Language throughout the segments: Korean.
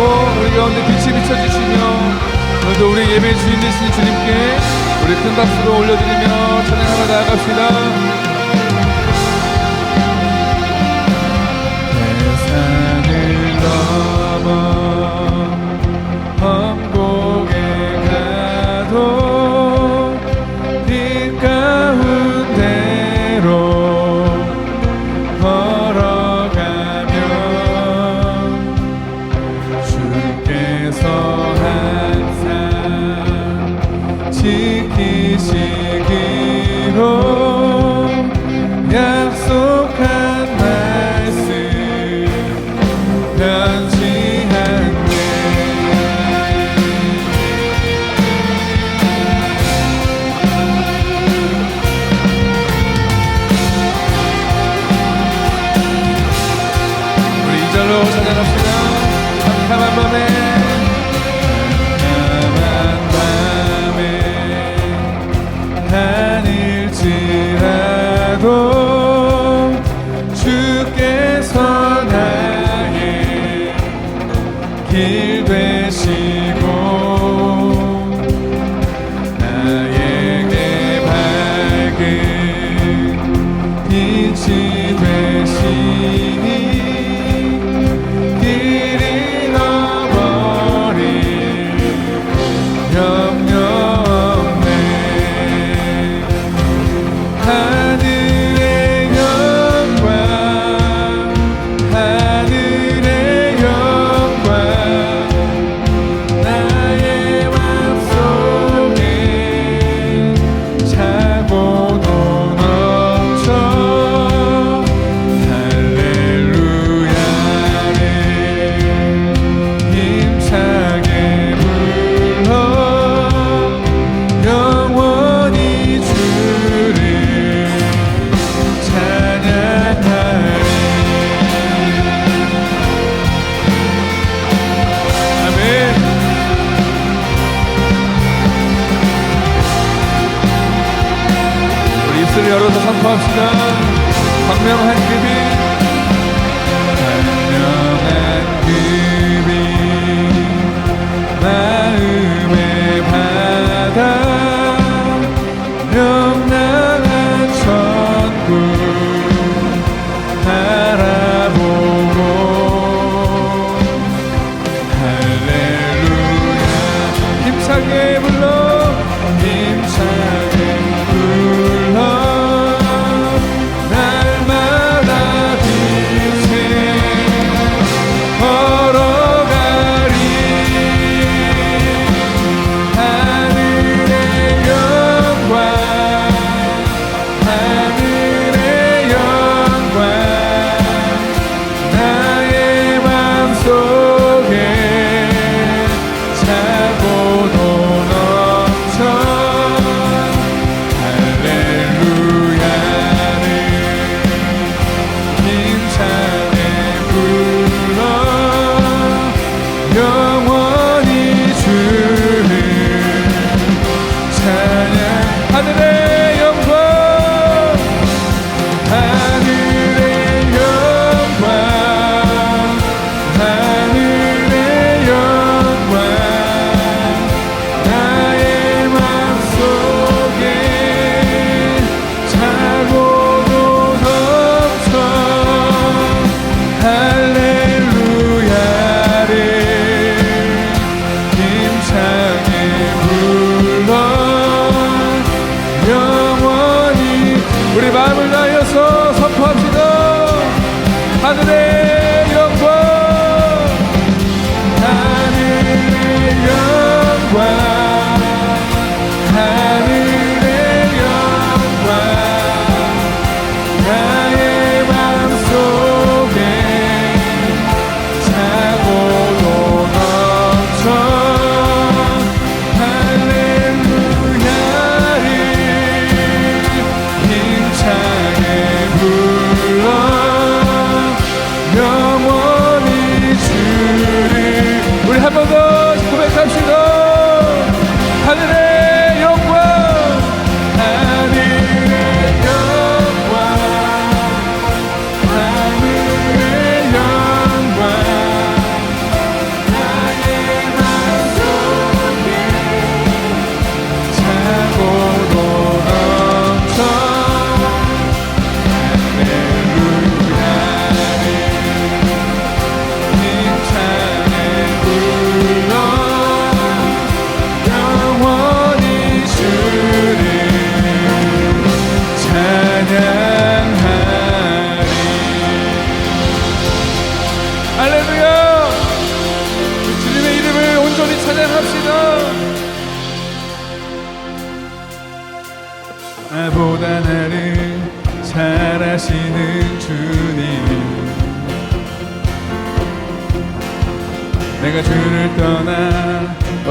하시고 우리 가운데 빛이 비춰주시며 오늘도 우리 예배 주인 되신 주님께 우리 큰 박수로 올려드리며 찬양하러 나아갑시다. başka Tanımayan herkesi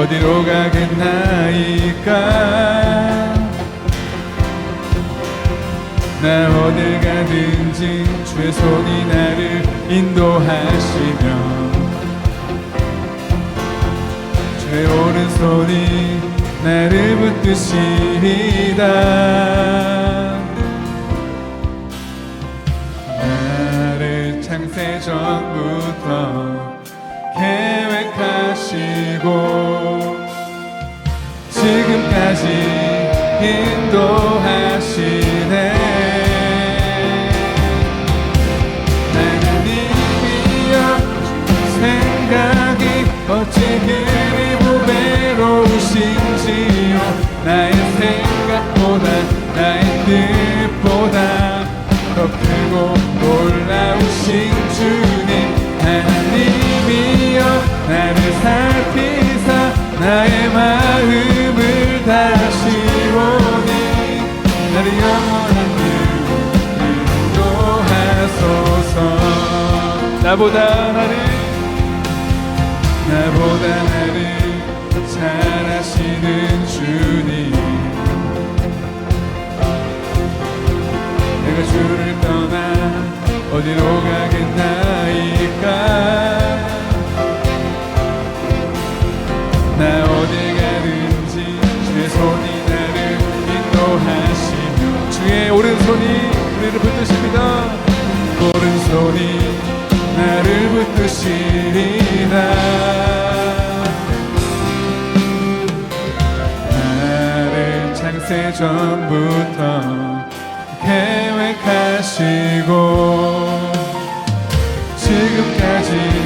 어디로 가겠나이까? 나 어딜 가든지 주의 손이 나를 인도하시며 주의 오른손이 나를 붙드시리다 나를 창세 전부터 계획하시고 인도하시네. 하나님이여 생각이 어찌 그리 무배로우신지요. 나의 생각보다 나의 뜻보다 더 크고 놀라우신 주님. 하나님이여 나를 살피사 나의 마음 나보다 나를 나보다 나를 전부터 계획하시고 지금까지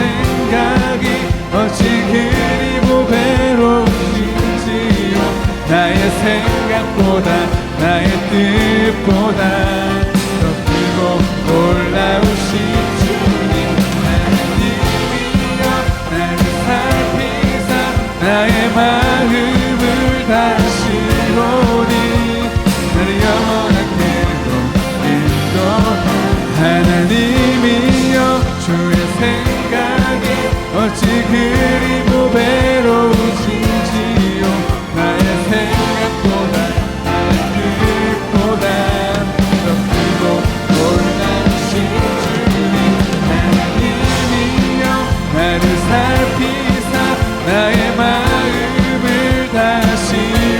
생각이 어찌 그리 무배로우신지요. 나의 생각보다 나의 뜻보다 어찌 그리 하나님이여 나를 살피사 나의 마음을 다시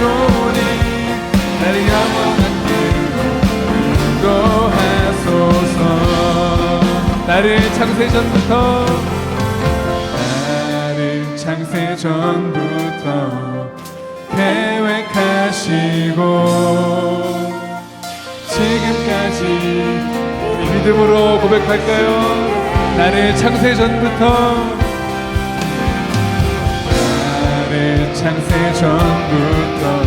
오니 나를 영원한 길로 인도하소서. 나를 창세 전부터 나를 창세 전부터 계획하시고 지금까지 믿음으로 고백할까요? 나를 창세 전부터 나를 창세 전부터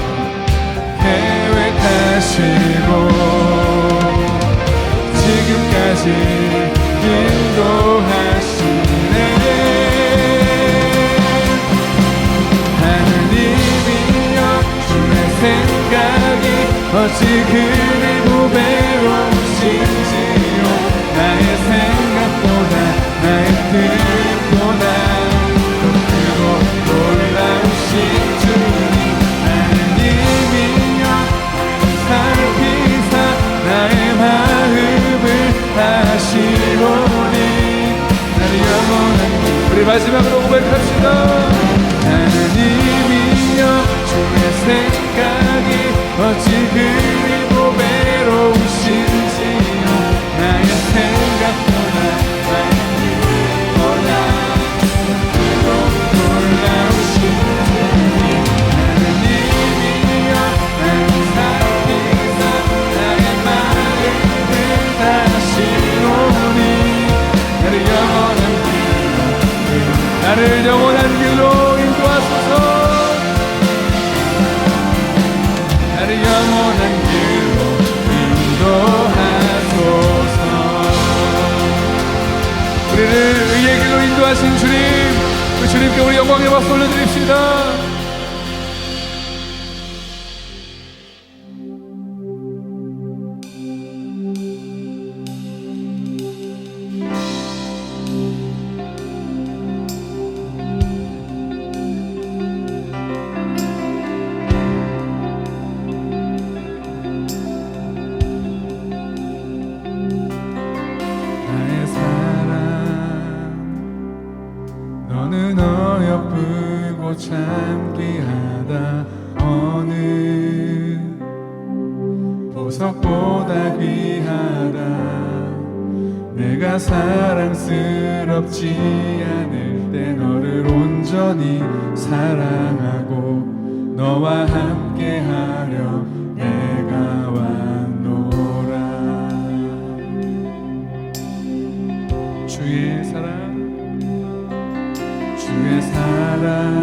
계획하시고 지금까지 인도하 어찌 그리 무배로우신지요. 나의 생각보다 나의 뜻보다. 더 크고 놀라우신 주님 하나님이여 살피사 나의 마음을 다시 보니. 나를 영원한 길. 우리 마지막으로 고백합시다. 하나님이여 주의 생각이 어찌 우리를 의의 길로 창조하신 주님 그 주님께 우리 영광의 박수 올려드립시다 참 귀하다. 어느 보석보다 귀하다. 내가 사랑스럽지 않을 때 너를 온전히 사랑하고 너와 함께 하려 내가 왔노라. 주의 사랑 주의 사랑. 이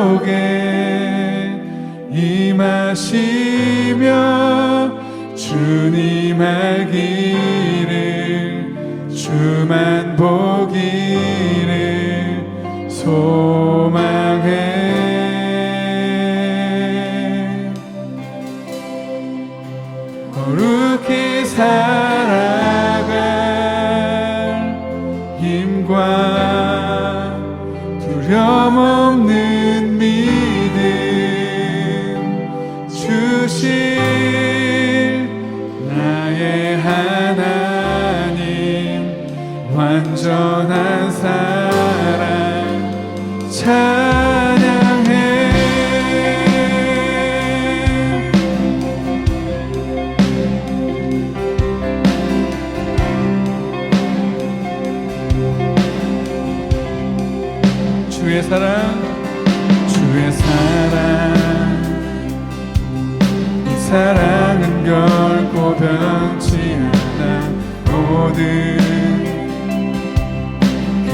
속에 임하시며 주님 알기를 주만 보기를 소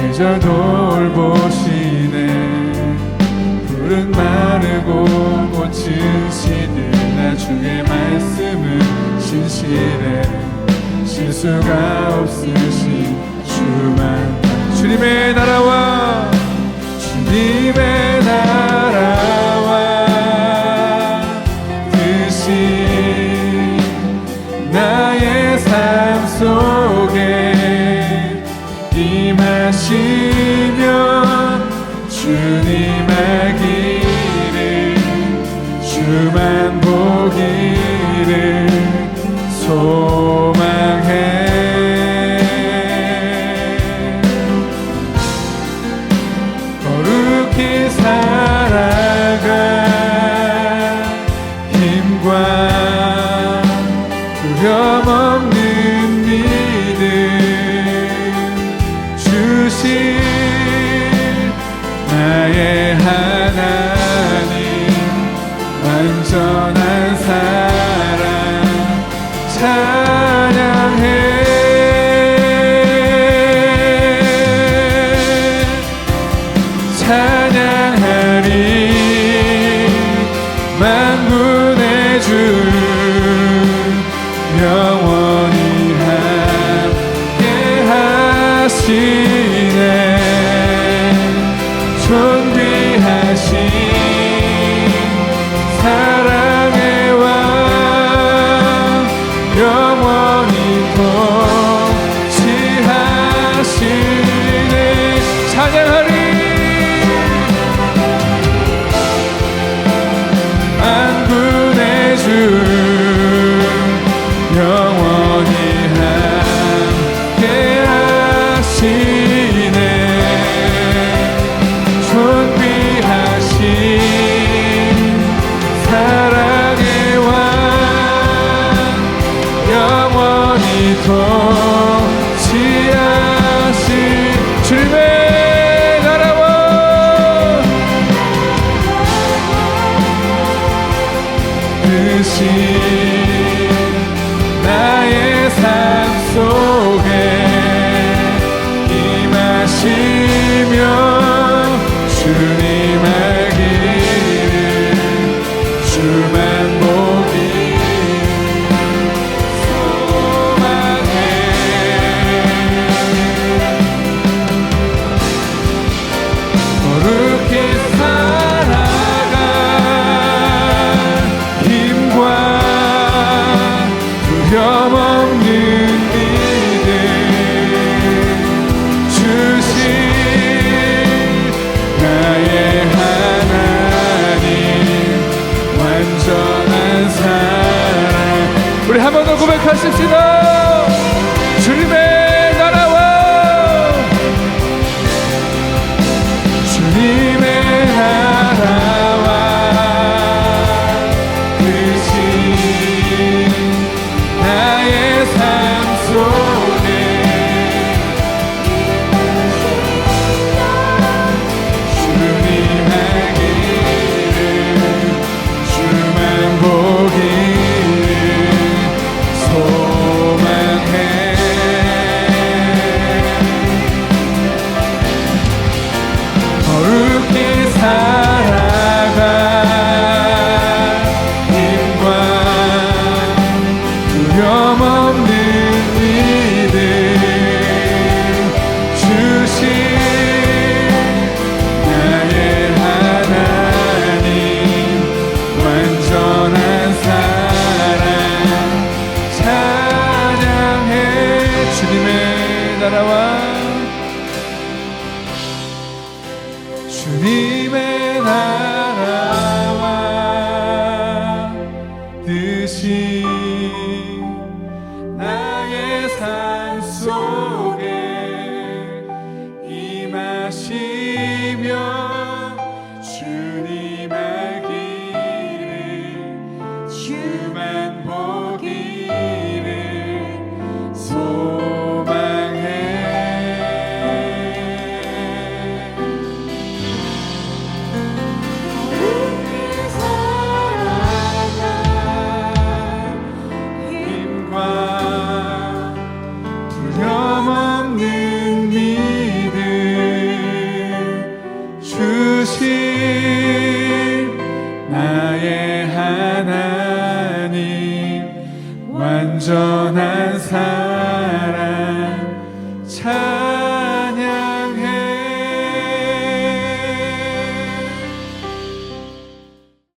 계절 돌보시네. 푸른 마르고 꽃은 시들나 주의 말씀은 신실해 실수가 없으신 주만. 주님의 나라와 주님의 나라 주만 보기를 소 뜻